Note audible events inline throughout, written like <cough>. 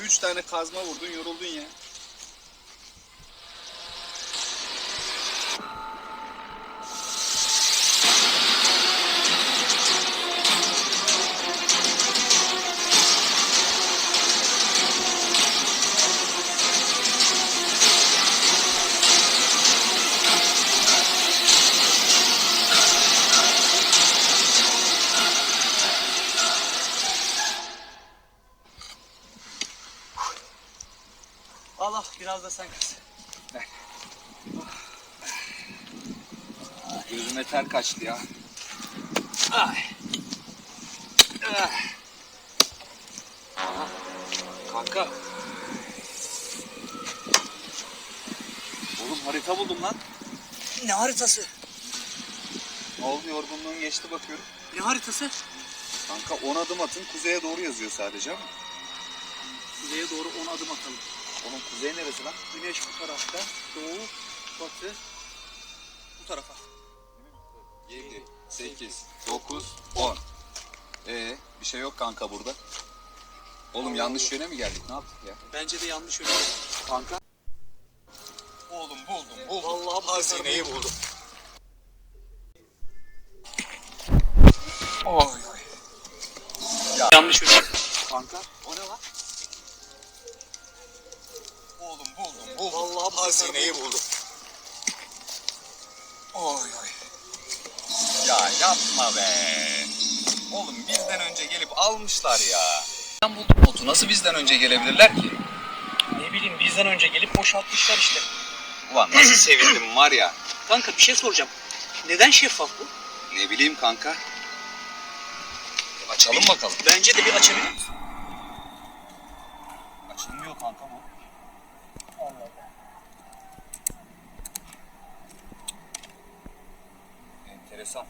2-3 tane kazma vurdun yoruldun ya. Allah biraz da sen kız. Gözüme ter kaçtı ya. Ay. Ah. Kanka. Oğlum harita buldum lan. Ne haritası? Ne oldu yorgunluğun geçti bakıyorum. Ne haritası? Kanka 10 adım atın kuzeye doğru yazıyor sadece ama. Kuzeye doğru 10 adım atalım. Oğlum kuzey neresi lan? Güneş bu tarafta, doğu, batı bu tarafa. 7, 8, 9, 10. Ee, bir şey yok kanka burada. Oğlum yanlış yöne mi geldik? Ne yaptık ya? Bence de yanlış öyle. Kanka. Oğlum buldum, buldum. Vallahi Hazineyi buldum. Oy oy. Yanlış öyle. Kanka, Oğlum buldum, buldum. Vallahi Hazineyi buldum. Oy oy. Ya yapma be. Oğlum bizden önce gelip almışlar ya. Ben buldum botu. Nasıl bizden önce gelebilirler ki? Ne bileyim bizden önce gelip boşaltmışlar işte. Ulan nasıl <clears throat> sevindim var ya. Kanka bir şey soracağım. Neden şeffaf bu? Ne bileyim kanka. Açalım bakalım. Bence de bir açabilir misin? Açılmıyor kanka bu. Enteresan.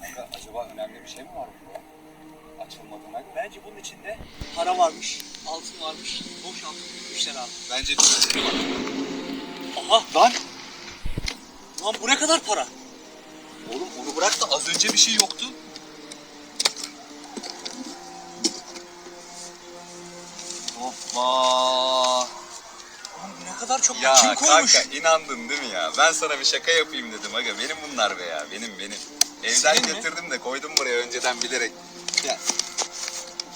Kanka acaba önemli bir şey mi var burada? Açılmadığına göre. Bence bunun içinde para varmış, altın varmış, boşaltılmışlar abi. Bence bak. Aha Lan lan bu ne kadar para? oğlum onu bırak da az önce bir şey yoktu. Hoppa. Kadar çok Ya kim koymuş? kanka inandın değil mi ya? Ben sana bir şaka yapayım dedim aga. Benim bunlar be ya. Benim benim. Evden Senin mi? getirdim de koydum buraya önceden bilerek. Ya,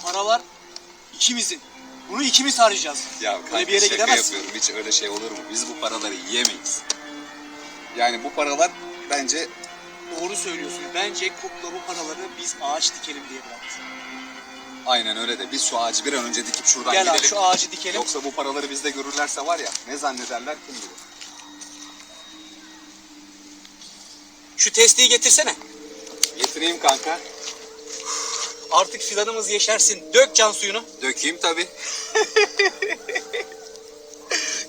Bu paralar ikimizin. Bunu ikimiz harcayacağız. ya Böyle kanka bir yere şaka gidemezsin. yapıyorum. Hiç öyle şey olur mu? Biz bu paraları yiyemeyiz. Yani bu paralar bence Doğru söylüyorsun. Bence kukla bu paraları biz ağaç dikelim diye bıraktı. Aynen öyle de biz şu ağacı bir an önce dikip şuradan Gel abi gidelim. şu ağacı dikelim. Yoksa bu paraları bizde görürlerse var ya ne zannederler kim bilir. Şu testiyi getirsene. Getireyim kanka. Artık fidanımız yeşersin. Dök can suyunu. Dökeyim tabi. <laughs>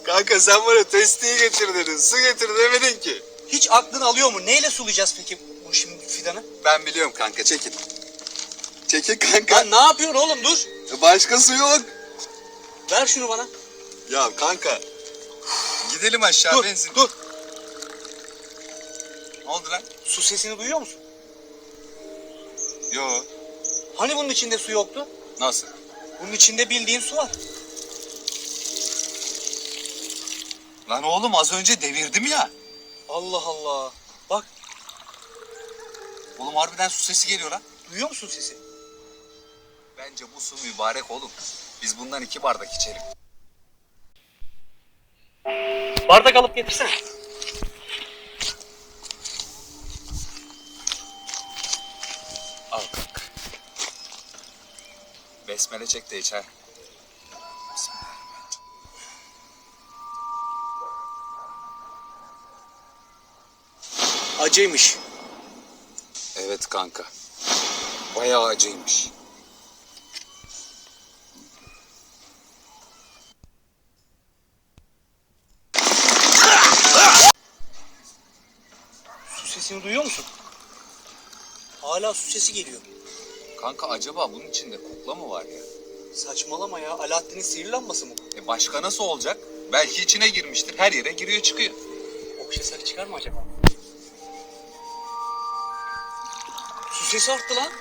kanka sen bana testiyi getir dedin. Su getir demedin ki. Hiç aklın alıyor mu? Neyle sulayacağız peki bu şimdi fidanı? Ben biliyorum kanka çekin. Çekin kanka. Lan ne yapıyorsun oğlum dur. Başka su yok. Ver şunu bana. Ya kanka. Gidelim aşağı Dur benzin. dur. Ne oldu lan? Su sesini duyuyor musun? Yo. Hani bunun içinde su yoktu? Nasıl? Bunun içinde bildiğin su var. Lan oğlum az önce devirdim ya. Allah Allah. Bak Oğlum harbiden su sesi geliyor lan. duyuyor musun sesi? Bence bu su mübarek oğlum. Biz bundan iki bardak içelim. Bardak alıp getirsene. Al kanka. Besmele çek de iç ha. Acıymış. Evet kanka. Bayağı acıymış. Sesini duyuyor musun? Hala su sesi geliyor. Kanka acaba bunun içinde kukla mı var ya? Saçmalama ya. Alaaddin'in sihir lambası mı bu? E başka nasıl olacak? Belki içine girmiştir. Her yere giriyor çıkıyor. Okşa sarı çıkar mı acaba? Su sesi arttı lan.